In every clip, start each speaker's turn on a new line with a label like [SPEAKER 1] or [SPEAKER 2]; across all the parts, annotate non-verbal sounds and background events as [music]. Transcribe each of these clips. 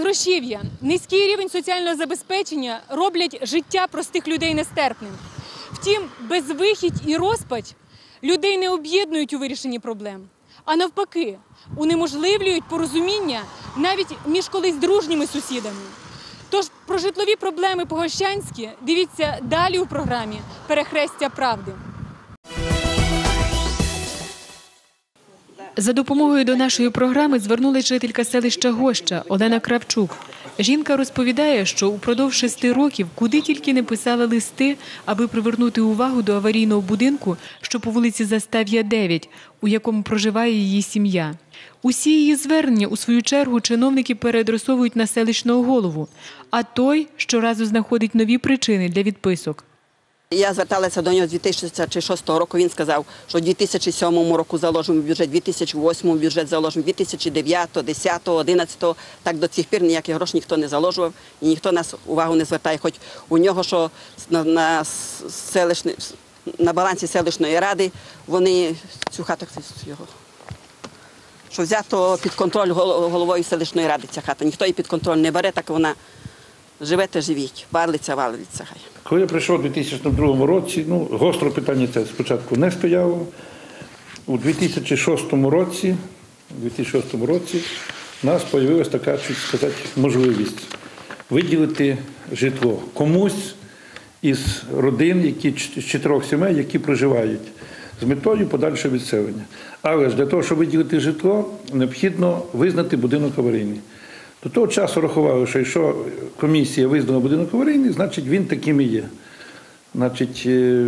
[SPEAKER 1] Безгрошів'я, низький рівень соціального забезпечення роблять життя простих людей нестерпним. Втім, безвихідь і розпач людей не об'єднують у вирішенні проблем, а навпаки, унеможливлюють порозуміння навіть між колись дружніми сусідами. Тож про житлові проблеми Погощанські дивіться далі у програмі Перехрестя правди. За допомогою до нашої програми звернулась жителька селища Гоща Олена Кравчук. Жінка розповідає, що упродовж шести років куди тільки не писала листи, аби привернути увагу до аварійного будинку, що по вулиці Застав'я 9, у якому проживає її сім'я. Усі її звернення, у свою чергу, чиновники переадресовують на селищного голову, а той щоразу знаходить нові причини для відписок.
[SPEAKER 2] Я зверталася до нього з 2006 року. Він сказав, що в 2007 року заложимо бюджет, в 2008 бюджет заложимо, 2009, 10, 11. Так до цих пір ніяких грошей ніхто не заложував і ніхто нас увагу не звертає. Хоч у нього, що на, на, селищне, на балансі селищної ради вони цю хату його. Що взято під контроль головою селищної ради ця хата. Ніхто її під контроль не бере, так вона живете, живіть, валиться, валиться. Хай.
[SPEAKER 3] Коли я прийшов у 2002 році, ну, гостро питання це спочатку не стояло. У 2006 році, у 2006 році у нас з'явилася така, так сказати, можливість виділити житло комусь із родин, які з чотирьох сімей, які проживають з метою подальшого відселення. Але ж для того, щоб виділити житло, необхідно визнати будинок аварійний. До того часу рахували, що якщо комісія визнала будинок аварійний, значить він таким і є. Значить, е,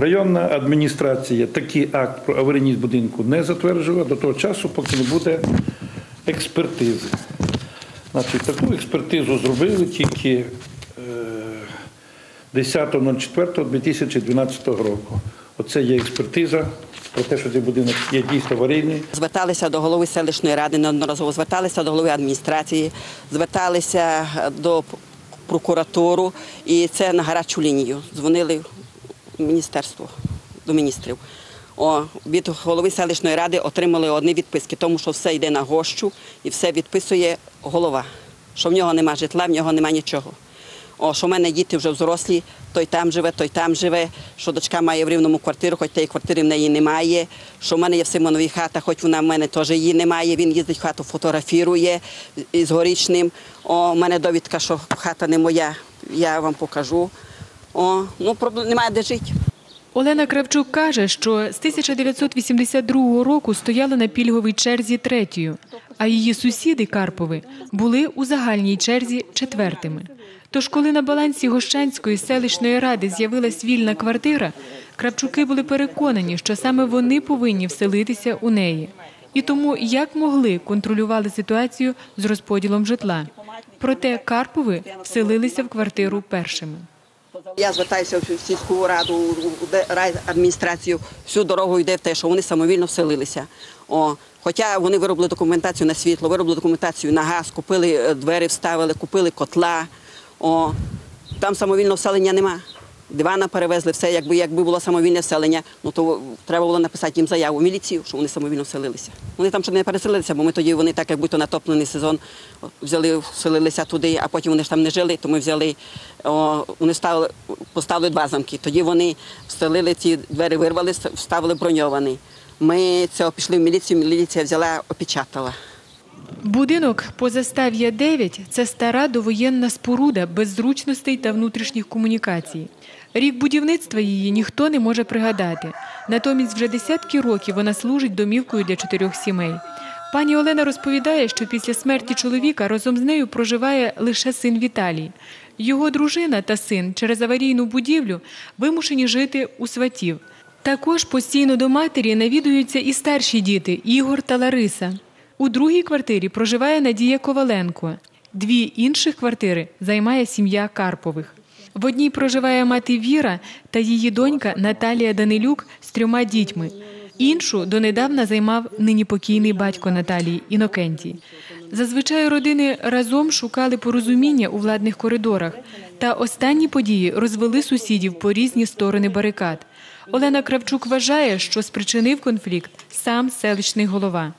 [SPEAKER 3] районна адміністрація такий акт про аварійність будинку не затверджувала до того часу, поки не буде експертизи. Значить, таку експертизу зробили тільки е, 10.04.2012 року. Оце є експертиза про те, що цей будинок є дійсно аварійний.
[SPEAKER 2] Зверталися до голови селищної ради неодноразово, зверталися до голови адміністрації, зверталися до прокуратуру і це на гарячу лінію. Дзвонили в міністерство до міністрів. О, від голови селищної ради отримали одні відписки, тому що все йде на гощу і все відписує голова. Що в нього нема житла, в нього нема нічого. О, що в мене діти вже взрослі, той там живе, той там живе, що дочка має в рівному квартиру, хоч тієї квартири в неї немає, що в мене є в Симоновій хата, хоч вона в мене теж її немає. Він їздить в хату, фотографірує із горічним. О, в мене довідка, що хата не моя, я вам покажу. О, ну немає де жити.
[SPEAKER 1] Олена Кравчук каже, що з 1982 року стояла на пільговій черзі третьою, а її сусіди Карпови були у загальній черзі четвертими. Тож, коли на балансі Гощанської селищної ради з'явилась вільна квартира, Кравчуки були переконані, що саме вони повинні вселитися у неї. І тому як могли контролювали ситуацію з розподілом житла. Проте Карпови вселилися в квартиру першими.
[SPEAKER 2] Я звертаюся в сільську раду, райадміністрацію, всю дорогу йде в те, що вони самовільно вселилися. О, хоча вони виробили документацію на світло, виробили документацію на газ, купили е, двері, вставили, купили котла. О, там самовільного вселення нема. Дивана перевезли все, якби, якби було самовільне вселення, ну то треба було написати їм заяву в міліцію, що вони самовільно вселилися. Вони там ще не переселилися, бо ми тоді вони так, як будь-то натоплений сезон, взяли, вселилися туди, а потім вони ж там не жили, то ми взяли, о, вони ставили, поставили два замки. Тоді вони вселили ці двері, вирвали, вставили броньований. Ми цього пішли в міліцію, міліція взяла, опечатала.
[SPEAKER 1] Будинок позастав'я 9 – це стара довоєнна споруда без зручностей та внутрішніх комунікацій. Рік будівництва її ніхто не може пригадати. Натомість вже десятки років вона служить домівкою для чотирьох сімей. Пані Олена розповідає, що після смерті чоловіка разом з нею проживає лише син Віталій. Його дружина та син через аварійну будівлю вимушені жити у сватів. Також постійно до матері навідуються і старші діти Ігор та Лариса. У другій квартирі проживає Надія Коваленко. Дві інших квартири займає сім'я Карпових. В одній проживає мати Віра та її донька Наталія Данилюк з трьома дітьми. Іншу донедавна займав нині покійний батько Наталії Інокентій. Зазвичай родини разом шукали порозуміння у владних коридорах, та останні події розвели сусідів по різні сторони барикад. Олена Кравчук вважає, що спричинив конфлікт сам селищний голова.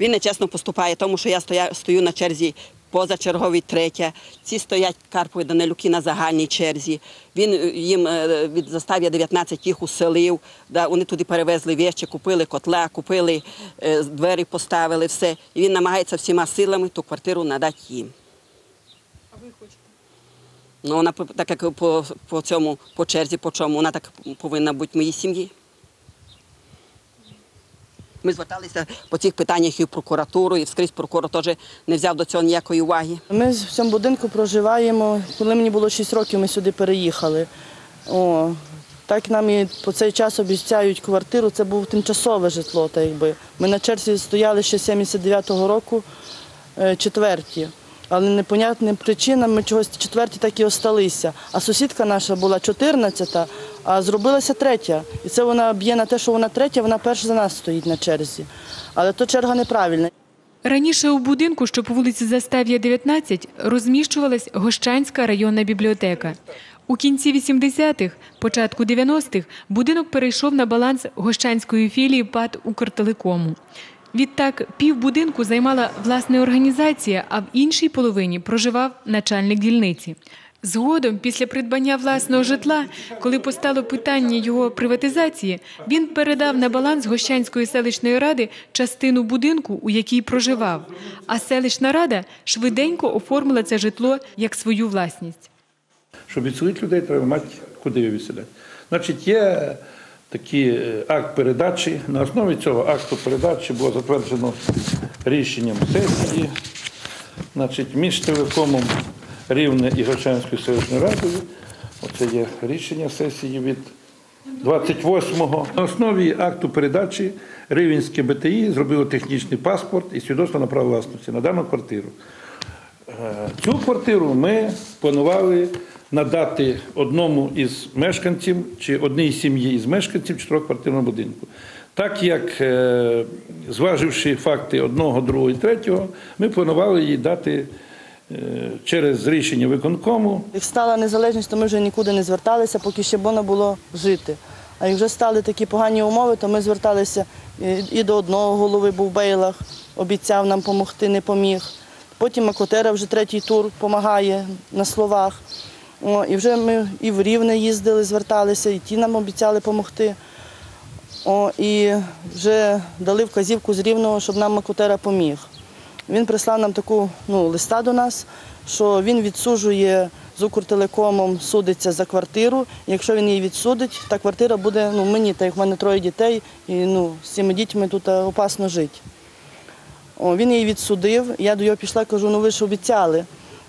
[SPEAKER 2] Він нечесно поступає, тому що я стою на черзі позачерговий третя. Ці стоять Карпові Данилюки на загальній черзі. Він е, їм е, від застав'я 19 їх уселив. Да, вони туди перевезли вещі, купили котла, купили е, двері, поставили все. І він намагається всіма силами ту квартиру надати їм.
[SPEAKER 1] А ви хочете?
[SPEAKER 2] Ну, вона так як по, по цьому, по черзі, по чому, вона так повинна бути в моїй сім'ї. Ми зверталися по цих питаннях і в прокуратуру, і вскрізь прокурор теж не взяв до цього ніякої уваги.
[SPEAKER 4] Ми в цьому будинку проживаємо. Коли мені було 6 років, ми сюди переїхали. О, так нам і по цей час обіцяють квартиру. Це було тимчасове житло. Так якби. Ми на черзі стояли ще 79-го року е, четверті. Але непонятним причинам ми чогось четверті так і осталися. А сусідка наша була 14-та, а зробилася третя. І це вона б'є на те, що вона третя, вона перша за нас стоїть на черзі. Але то черга неправильна.
[SPEAKER 1] Раніше у будинку, що по вулиці Застав'я 19, розміщувалась Гощанська районна бібліотека. У кінці 80-х, початку 90-х будинок перейшов на баланс Гощанської філії ПАД «Укртелекому». Відтак півбудинку займала власна організація, а в іншій половині проживав начальник дільниці. Згодом, після придбання власного житла, коли постало питання його приватизації, він передав на баланс Гощанської селищної ради частину будинку, у якій проживав. А селищна рада швиденько оформила це житло як свою власність.
[SPEAKER 3] Щоб відселити людей, треба мати куди їх відселяти. Значить, є такий е, акт передачі. На основі цього акту передачі було затверджено рішенням сесії. Значить, між телекомом Рівне і Гощанською селищною радою. Оце є рішення сесії від 28-го. На основі акту передачі Рівенське БТІ зробило технічний паспорт і свідоцтво на право власності на дану квартиру. Е, Цю квартиру ми планували надати одному із мешканців чи одній сім'ї із мешканців чотирьохквартирного будинку. Так як, е, зваживши факти одного, другого і третього, ми планували їй дати е, через рішення виконкому
[SPEAKER 4] Як стала незалежність, то ми вже нікуди не зверталися, поки ще можна було жити. А як вже стали такі погані умови, то ми зверталися і- і до одного голови був Бейлах, обіцяв нам допомогти, не поміг. Потім Макотера вже третій тур допомагає на словах. І вже ми і в Рівне їздили, зверталися, і ті нам обіцяли допомогти. І вже дали вказівку з Рівного, щоб нам Макотера поміг. Він прислав нам таку ну, листа до нас, що він відсуджує з Укртелекомом, судиться за квартиру. Якщо він її відсудить, та квартира буде ну, мені, так як в мене троє дітей, і ну, з цими дітьми тут е, опасно жити. Він її відсудив, я до його пішла, кажу, ну ви ж обіцяли.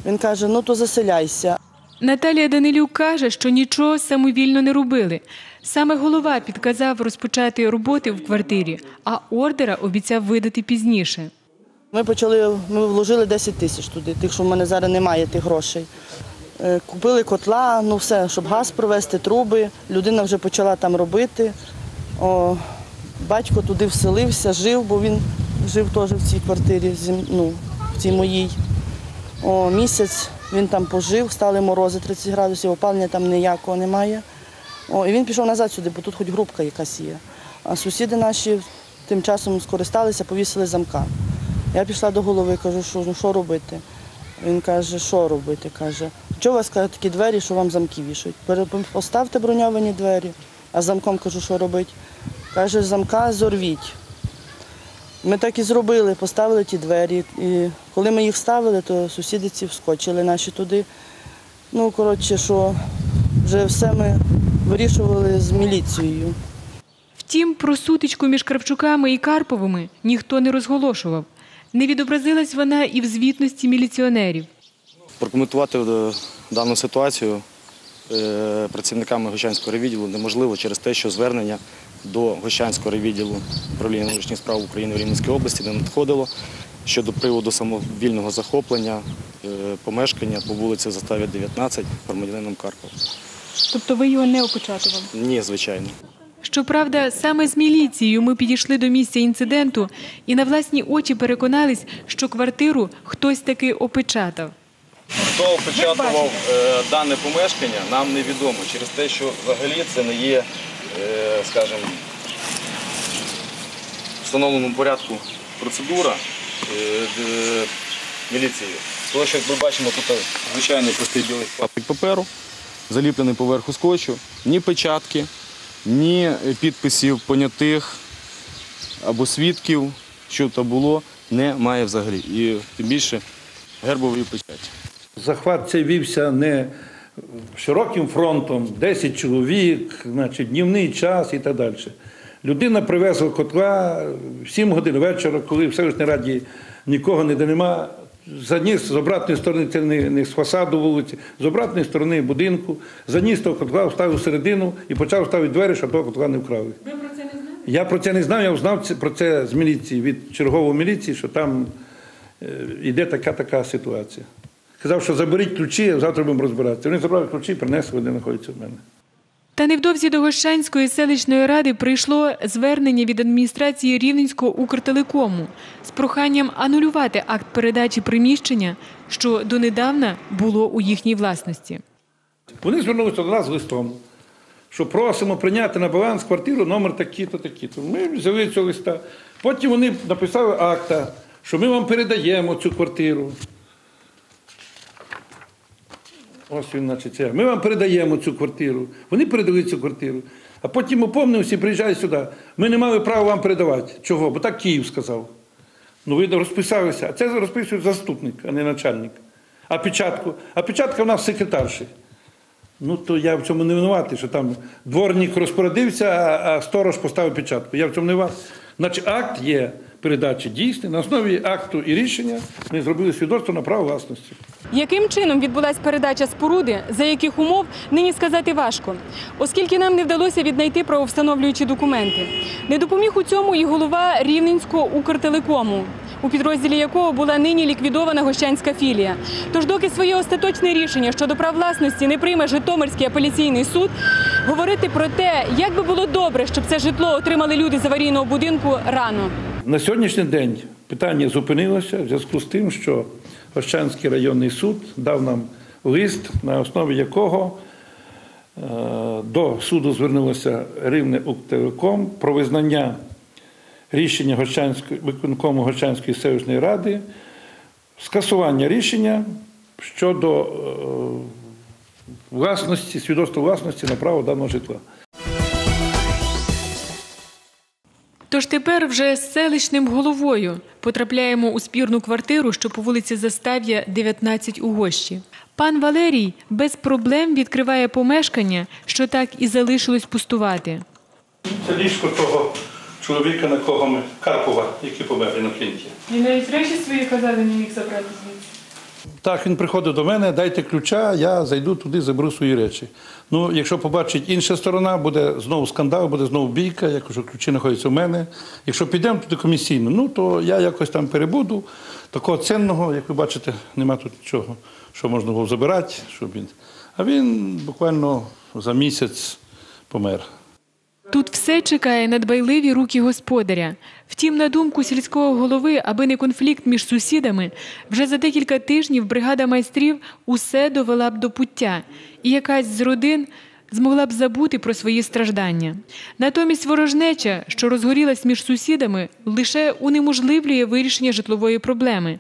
[SPEAKER 4] Він каже, ну то заселяйся.
[SPEAKER 1] Наталія Данилюк каже, що нічого самовільно не робили. Саме голова підказав розпочати роботи в квартирі, а ордера обіцяв видати пізніше.
[SPEAKER 4] Ми почали, ми вложили 10 тисяч туди, тих, що в мене зараз немає тих грошей. Е, Купили котла, ну все, щоб газ провести, труби. Людина вже почала там робити. О, батько туди вселився, жив, бо він жив теж в цій квартирі, ну, в цій моїй. О, місяць він там пожив, стали морози 30 градусів, опалення там ніякого немає. О, і він пішов назад сюди, бо тут хоч групка якась є. А сусіди наші тим часом скористалися, повісили замка. Я пішла до голови, кажу, що ну що робити. Він каже, що робити? каже, що у вас каже, такі двері, що вам замки вішають? Поставте броньовані двері, а замком кажу, що робити. Каже, замка зорвіть. Ми так і зробили, поставили ті двері. І коли ми їх ставили, то сусіди ці вскочили наші туди. Ну, коротше, що вже все ми вирішували з міліцією.
[SPEAKER 1] Втім, про сутичку між Кравчуками і Карповими ніхто не розголошував. Не відобразилась вона і в звітності міліціонерів.
[SPEAKER 5] Прокоментувати е, дану ситуацію працівниками Гощанського райвідділу неможливо через те, що звернення до Гощанського райвідділу управління внутрішніх справ України в Рівненській області не надходило щодо приводу самовільного захоплення е, помешкання по вулиці Заставі 19 громадянином Карпова.
[SPEAKER 1] Тобто ви його не опечатували?
[SPEAKER 5] Ні, звичайно.
[SPEAKER 1] Щоправда, саме з міліцією ми підійшли до місця інциденту і на власні очі переконались, що квартиру хтось таки опечатав.
[SPEAKER 5] Хто опечатував е, дане помешкання, нам невідомо через те, що взагалі це не є, е, скажімо, встановленому порядку процедура е, д- міліцією Ось як ми бачимо, тут звичайний простий білий папик паперу, заліплений поверху скотчу, ні печатки, ні підписів понятих або свідків, що то було, немає взагалі. І тим більше гербової печаті.
[SPEAKER 3] Захват цей вівся не широким фронтом, 10 чоловік, значить, днівний час і так далі. Людина привезла котла в 7 годин вечора, коли в селищній раді нікого ніде нема. Заніс з обратної сторони, це не, не з фасаду вулиці, з обратної сторони будинку, заніс того котла, вставив середину і почав ставити двері, щоб того котла не вкрали.
[SPEAKER 1] Ви про це не знаєте?
[SPEAKER 3] Я про це не знав, я знав про це з міліції, від чергової міліції, що там е, йде така така ситуація. Казав, що заберіть ключі, а завтра будемо розбиратися. Вони забрали ключі, принесли, вони знаходяться в мене.
[SPEAKER 1] Та невдовзі до Гощанської селищної ради прийшло звернення від адміністрації Рівненського Укртелекому з проханням анулювати акт передачі приміщення, що донедавна було у їхній власності.
[SPEAKER 3] Вони звернулися до нас з листом, що просимо прийняти на баланс квартиру номер такі-то, такі-то. Ми взяли цього листа. Потім вони написали акта, що ми вам передаємо цю квартиру. Ось він, значить, це. Ми вам передаємо цю квартиру. Вони передали цю квартиру. А потім опомнився і приїжджають сюди. Ми не мали права вам передавати. Чого? Бо так Київ сказав. Ну, ви розписалися, а це розписує заступник, а не начальник. А печатку? А печатка в нас секретарші. Ну, то я в цьому не винуватий, що там дворник розпорядився, а сторож поставив печатку. Я в цьому не винуватий. Значить, акт є передачі дійсний. На основі акту і рішення ми зробили свідоцтво на право власності.
[SPEAKER 1] Яким чином відбулась передача споруди, за яких умов нині сказати важко, оскільки нам не вдалося віднайти правовстановлюючі документи. Не допоміг у цьому і голова Рівненського Укртелекому, у підрозділі якого була нині ліквідована гощанська філія. Тож, доки своє остаточне рішення щодо прав власності не прийме Житомирський апеляційний суд, говорити про те, як би було добре, щоб це житло отримали люди з аварійного будинку, рано.
[SPEAKER 3] На сьогоднішній день питання зупинилося в зв'язку з тим, що Ощанський районний суд дав нам лист, на основі якого е, до суду звернулося Рівне Уктелеком про визнання рішення виконкому Гощанської селищної ради, скасування рішення щодо е, власності, свідоцтва власності на право даного житла.
[SPEAKER 1] Тож тепер вже з селищним головою потрапляємо у спірну квартиру, що по вулиці Застав'я, 19 у Гощі. Пан Валерій без проблем відкриває помешкання, що так і залишилось пустувати.
[SPEAKER 3] Це ліжко того чоловіка, на кого ми Карпова, який помер на клінті.
[SPEAKER 1] Він навіть речі свої казали, не міг забрати звідси.
[SPEAKER 3] Так, він приходив до мене, дайте ключа, я зайду туди, заберу свої речі. Ну, якщо побачить інша сторона, буде знову скандал, буде знову бійка, я кажу, ключі знаходяться в мене. Якщо підемо туди комісійно, ну то я якось там перебуду. Такого цінного, як ви бачите, нема тут нічого, що можна було забирати. Щоб він... А він буквально за місяць помер.
[SPEAKER 1] Тут все чекає на дбайливі руки господаря. Втім, на думку сільського голови, аби не конфлікт між сусідами, вже за декілька тижнів бригада майстрів усе довела б до пуття, і якась з родин змогла б забути про свої страждання. Натомість ворожнеча, що розгорілась між сусідами, лише унеможливлює вирішення житлової проблеми.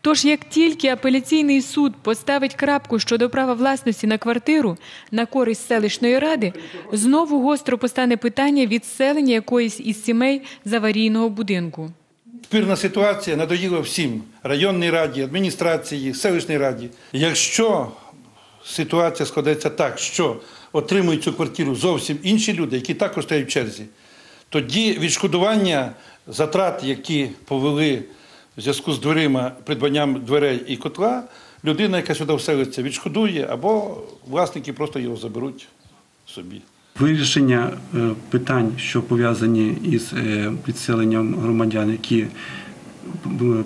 [SPEAKER 1] Тож, як тільки апеляційний суд поставить крапку щодо права власності на квартиру на користь селищної ради, знову гостро постане питання відселення якоїсь із сімей з аварійного будинку.
[SPEAKER 3] Спірна ситуація надоїла всім районній раді, адміністрації, селищній раді. Якщо ситуація складеться так, що отримують цю квартиру зовсім інші люди, які також стоять в черзі, тоді відшкодування затрат, які повели в зв'язку з дверима, придбанням дверей і котла, людина, яка сюди вселиться, відшкодує, або власники просто його заберуть собі.
[SPEAKER 6] Вирішення е, питань, що пов'язані із е, підселенням громадян, які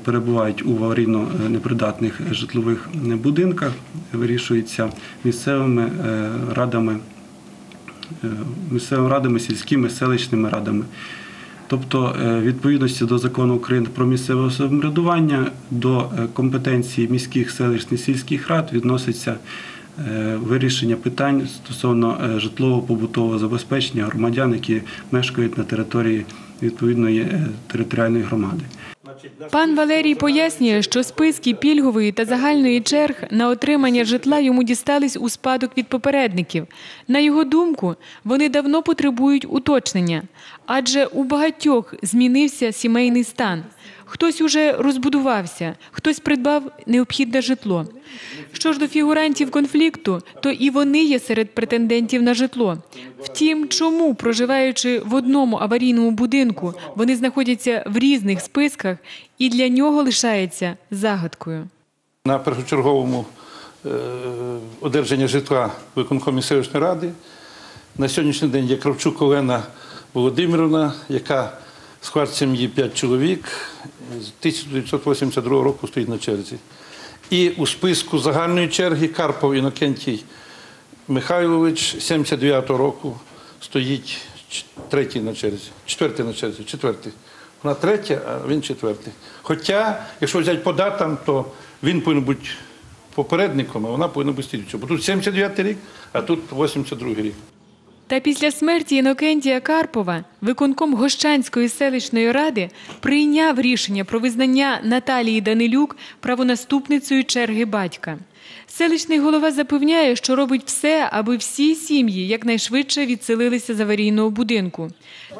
[SPEAKER 6] перебувають у аварійно непридатних житлових будинках, вирішується місцевими е, радами, е, місцевими радами, сільськими селищними радами. Тобто, е, відповідності до закону України про місцеве самоврядування до компетенції міських селищних сільських рад відноситься вирішення питань стосовно житлово-побутового забезпечення громадян, які мешкають на території відповідної територіальної громади.
[SPEAKER 1] Пан Валерій пояснює, що списки пільгової та загальної черг на отримання житла йому дістались у спадок від попередників. На його думку, вони давно потребують уточнення, адже у багатьох змінився сімейний стан. Хтось уже розбудувався, хтось придбав необхідне житло. Що ж до фігурантів конфлікту, то і вони є серед претендентів на житло. Втім, чому, проживаючи в одному аварійному будинку, вони знаходяться в різних списках, і для нього лишається загадкою.
[SPEAKER 3] На першочерговому е, одержанні житла виконкомі селищної ради на сьогоднішній день є Кравчук Олена Володимирівна, яка склад сім'ї 5 чоловік з 1982 року стоїть на черзі. І у списку загальної черги Карпов Інокентій Михайлович 79-го року стоїть третій на черзі, четвертий на черзі, четвертий. Вона третя, а він четвертий. Хоча, якщо взяти по датам, то він повинен бути попередником, а вона повинна бути слідчою. Бо тут 79-й рік, а тут 82-й рік.
[SPEAKER 1] Та після смерті Інокентія Карпова виконком Гощанської селищної ради прийняв рішення про визнання Наталії Данилюк правонаступницею черги батька. Селищний голова запевняє, що робить все, аби всі сім'ї якнайшвидше відселилися з аварійного будинку.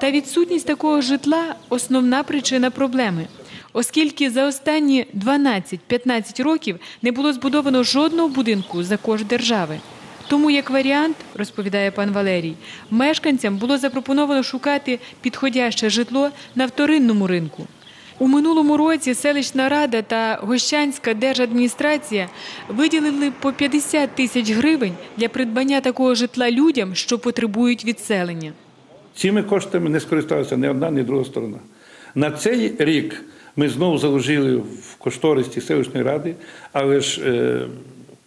[SPEAKER 1] Та відсутність такого житла основна причина проблеми. Оскільки за останні 12-15 років не було збудовано жодного будинку за кошт держави. Тому, як варіант, розповідає пан Валерій, мешканцям було запропоновано шукати підходяще житло на вторинному ринку. У минулому році селищна рада та Гощанська держадміністрація виділили по 50 тисяч гривень для придбання такого житла людям, що потребують відселення.
[SPEAKER 3] Цими коштами не скористалася ні одна, ні друга сторона. На цей рік ми знову заложили в кошторисі селищної ради, але ж е,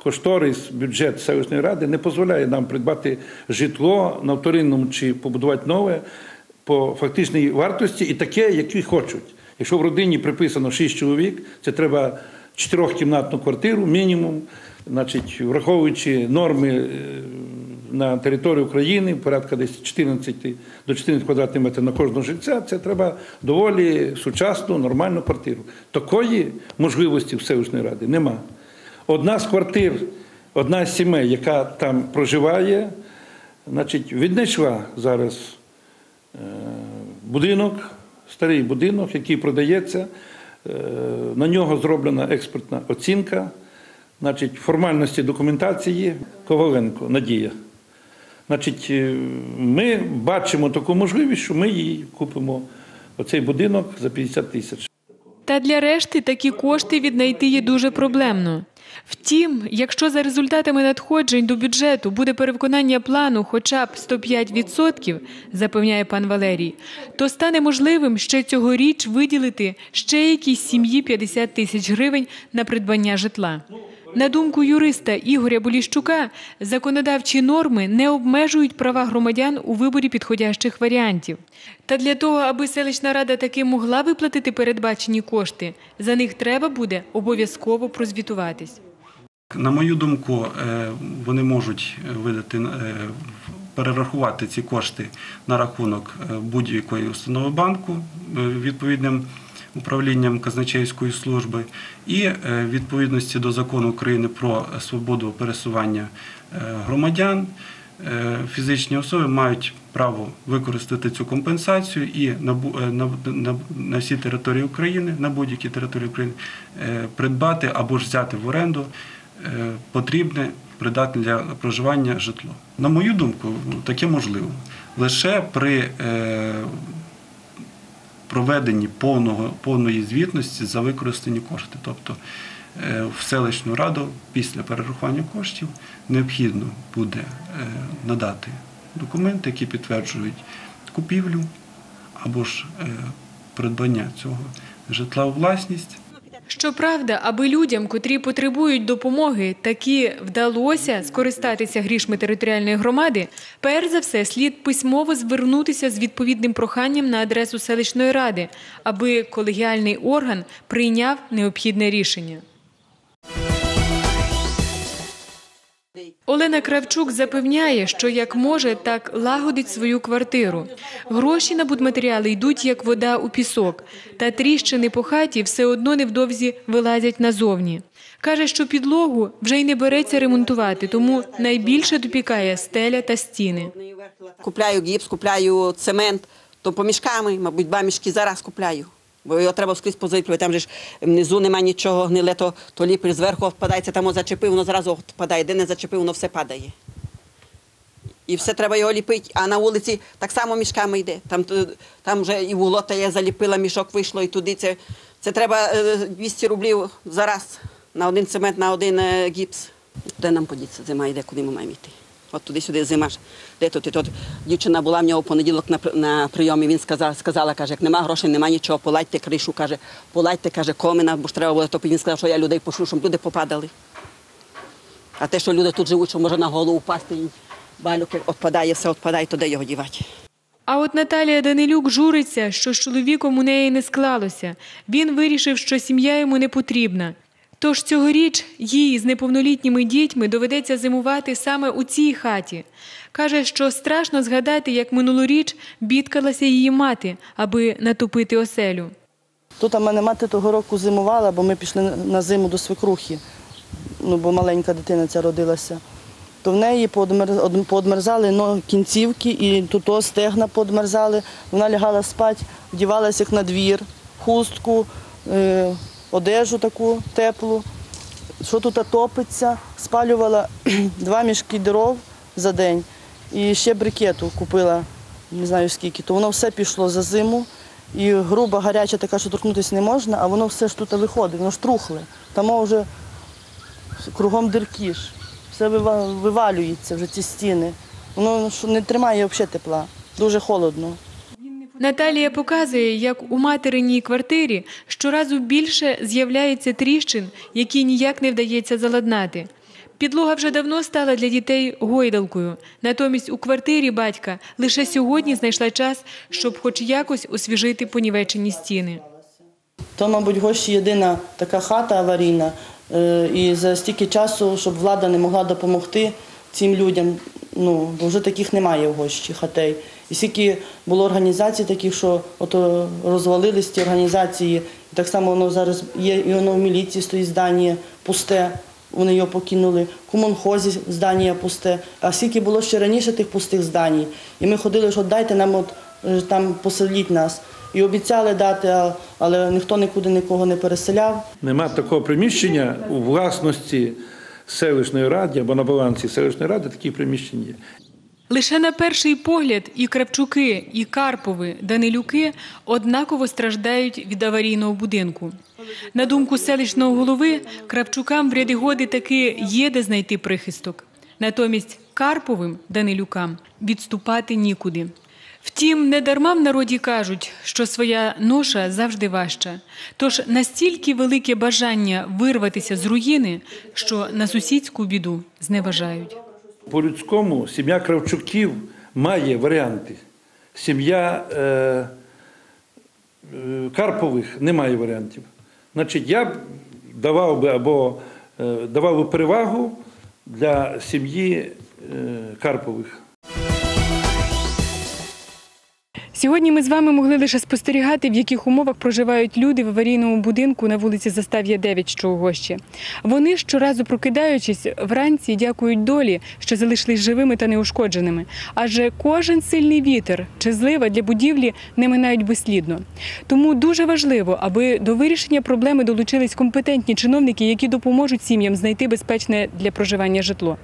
[SPEAKER 3] кошторис, бюджет селищної ради не дозволяє нам придбати житло на вторинному чи побудувати нове по фактичній вартості і таке, яке хочуть. Якщо в родині приписано 6 чоловік, це треба чотирьохкімнатну квартиру мінімум, значить, враховуючи норми е, на території України, порядка десь 14 до 14 квадратних метрів на кожного жильця, це треба доволі сучасну, нормальну квартиру. Такої можливості в селищної ради нема. Одна з квартир, одна з сімей, яка там проживає, значить, віднайшла зараз е, будинок, старий будинок, який продається. Е, На нього зроблена експертна оцінка, значить, формальності документації Коваленко Надія. Значить, е, ми бачимо таку можливість, що ми їй купимо оцей будинок за 50 тисяч.
[SPEAKER 1] Та для решти такі кошти віднайти є дуже проблемно. Втім, якщо за результатами надходжень до бюджету буде перевиконання плану хоча б 105%, запевняє пан Валерій, то стане можливим ще цьогоріч виділити ще якійсь сім'ї 50 тисяч гривень на придбання житла. На думку юриста Ігоря Боліщука, законодавчі норми не обмежують права громадян у виборі підходящих варіантів. Та для того, аби селищна рада таки могла виплатити передбачені кошти, за них треба буде обов'язково прозвітуватись.
[SPEAKER 6] На мою думку, е, вони можуть видати е, перерахувати ці кошти на рахунок е, будь-якої установи банку е, відповідним управлінням казначейської служби і е, відповідності до закону України про свободу пересування е, громадян. е, Фізичні особи мають право використати цю компенсацію і на, на, на, на всій території України, на будь-якій території України, придбати або ж взяти в оренду потрібне придатне для проживання житло. На мою думку, таке можливо. Лише при проведенні повного, повної звітності за використані кошти. Тобто е, в селищну раду після перерахування коштів необхідно буде е, надати документи, які підтверджують купівлю або ж е, придбання цього житла у власність.
[SPEAKER 1] Щоправда, аби людям, котрі потребують допомоги, таки вдалося скористатися грішми територіальної громади, перш за все слід письмово звернутися з відповідним проханням на адресу селищної ради, аби колегіальний орган прийняв необхідне рішення. Олена Кравчук запевняє, що як може, так лагодить свою квартиру. Гроші на будматеріали йдуть як вода у пісок, та тріщини по хаті все одно невдовзі вилазять назовні. Каже, що підлогу вже й не береться ремонтувати, тому найбільше допікає стеля та стіни.
[SPEAKER 2] Купляю гіпс, купляю цемент, то помішками, мабуть, два мішки зараз купляю. Бо його треба скрізь позаліплювати. Там же ж внизу нема нічого гниле, то, то ліпиш зверху впадається, там зачепив, воно зразу впадає. Де не зачепив, воно все падає. І все треба його ліпити, а на вулиці так само мішками йде. Там, там вже і вулота я заліпила, мішок вийшло і туди. Це, це треба е, 200 рублів зараз на один цемент, на один е, гіпс. Де нам подіться? Зима йде, куди ми маємо йти? От туди-сюди зима ж. Де тут і тут? Дівчина була в нього в понеділок на, на прийомі. Він сказав, сказала, каже, як нема грошей, нема нічого, поладьте кришу, каже, поладьте, каже, комина, бо ж треба було топити. Він сказав, що я людей пошлю, щоб люди попадали. А те, що люди тут живуть, що може на голову впасти, і балюки відпадає, все відпадає, то де його дівати?
[SPEAKER 1] А от Наталія Данилюк журиться, що з чоловіком у неї не склалося. Він вирішив, що сім'я йому не потрібна. Тож цьогоріч їй з неповнолітніми дітьми доведеться зимувати саме у цій хаті. Каже, що страшно згадати, як минулоріч бідкалася її мати, аби натопити оселю.
[SPEAKER 4] Тут у мене мати того року зимувала, бо ми пішли на зиму до свекрухи, ну, бо маленька дитина ця родилася. То в неї поодмерзали ну, кінцівки і тут стегна поодмерзали. Вона лягала спати, вдівалася як на двір, хустку, е, одежу таку теплу. Що тут топиться, спалювала [clears throat] два мішки дров за день і ще брикету купила, не знаю скільки, то воно все пішло за зиму. І груба, гаряча така, що торкнутися не можна, а воно все ж тут виходить, воно ж трухле. Там вже кругом дирки ж. Все вивалюється вже ці стіни. Воно не тримає взагалі тепла. Дуже холодно.
[SPEAKER 1] Наталія показує, як у материній квартирі щоразу більше з'являється тріщин, які ніяк не вдається заладнати. Підлога вже давно стала для дітей гойдалкою. Натомість у квартирі батька лише сьогодні знайшла час, щоб хоч якось освіжити понівечені стіни.
[SPEAKER 4] То, мабуть, гощі єдина така хата аварійна. е, І за стільки часу, щоб влада не могла допомогти цим людям, ну, бо вже таких немає в гощі хатей. І скільки було організацій таких, що ото розвалились ті організації. І так само воно зараз є, і воно в міліції стоїть здання пусте. Вони його покинули. В комунхозі здання пусте. А скільки було ще раніше тих пустих здань. І ми ходили, що дайте нам от е, там поселіть нас. І обіцяли дати, але ніхто нікуди нікого не переселяв.
[SPEAKER 3] Нема такого приміщення у власності селищної ради або на балансі селищної ради такі приміщення є.
[SPEAKER 1] Лише на перший погляд і Кравчуки, і Карпови, Данилюки однаково страждають від аварійного будинку. На думку селищного голови, Кравчукам в ряди годи таки є де знайти прихисток. Натомість Карповим Данилюкам відступати нікуди. Втім, не дарма в народі кажуть, що своя ноша завжди важча. Тож настільки велике бажання вирватися з руїни, що на сусідську біду зневажають.
[SPEAKER 3] По-людському сім'я Кравчуків має варіанти. Сім'я е, е, Карпових не має варіантів. Значить, я б давав би або е, давав би перевагу для сім'ї е, Карпових.
[SPEAKER 1] Сьогодні ми з вами могли лише спостерігати, в яких умовах проживають люди в аварійному будинку на вулиці Застав'я 9, що у Гощі. Вони щоразу прокидаючись вранці, дякують долі, що залишились живими та неушкодженими. Адже кожен сильний вітер чи злива для будівлі не минають безслідно. Тому дуже важливо, аби до вирішення проблеми долучились компетентні чиновники, які допоможуть сім'ям знайти безпечне для проживання житло.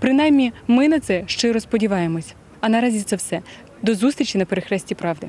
[SPEAKER 1] Принаймні, ми на це щиро сподіваємось. А наразі це все. До зустрічі на перехресті правди.